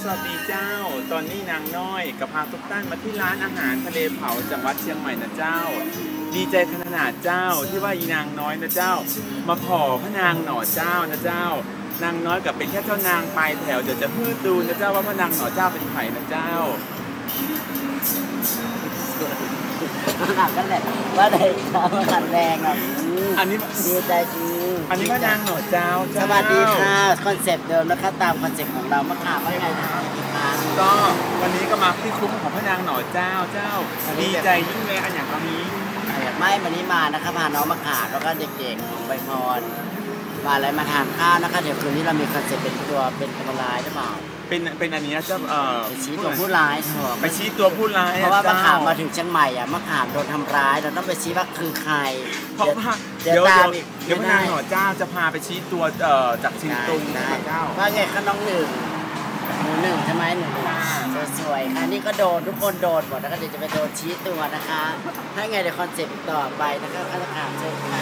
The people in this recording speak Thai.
สวัสดีเจ้า ตอนนี้นางน้อยกับพาทุกท่านมาที่ร้านอาหารทะเลเผาจังหวัดเชียงใหม่นะเจ้า ดีใจขนาดเจ้าที่ว่าอีนางน้อยนะเจ้า มาขอพระนางหน่อเจ้านะเจ้า นางน้อยกับเป็นแค่เจ้านางปลายแถวเดี๋ยวจะพูดดูนะเจ้าว่าพระนางหน่อเจ้าเป็นไผ่นะเจ้าหนักกันแหละว่าได้ทำหันแรงอะอืมอันนี้ดีใจจริง อันนี้พระนางหน่อเจ้าสเจ้าวัสดีค่ะ คอนเซปต์เดิมนะคะตามคอนเซปต์ของเรามะขามว่าไงนะก็วันนี้ก็มาที่คุ้มของพระนางหน่อเจ้าเจ้าดีใจยิ่งเลยอันอย่างตอนนี้ ไม่วันนี้มานะคะพาน้องมะขามแล้วก็เด็กๆใบพร มาอะไรมาทานข้าวนะคะเดี๋ยวคืนนี้เรามีคอนเซปต์เป็นตัวเป็นตัวลายหรือเปล่าเป็นเป็นอันเนี้ยเจ้าเอ่อไปชี้ตัวผู้ร้ายเถอะไปชี้ตัวผู้ร้ายเพราะว่ามะขามมาเจ้ถึงเชียงใหม่อะมะขามโดนทำร้ายเราต้องไปชี้ว่าคือใครเพราะว่าเดี๋เดี๋ยยววตาเดี๋ยมวอีกเดี๋ยวพระนางหน่อเจ้าจะพาไปชี้ตัวเอ่อจากชิงตุงได้นะคะเจ้าว่าไงคะน้องหนึ่งหนูหนึ่งใช่ไหมหนูหนึ่งค่ะสวยๆค่ะนี่ก็โดนทุกคนโดนหมดแล้วก็เดี๋ยวจะไปโดนชี้ตัวนะคะถ้าไงเดี๋ยวคอนเซ็ปต์ต่อไปนะคะข้าราชการเชิญค่ะ